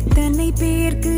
எத்தனை பேருக்கு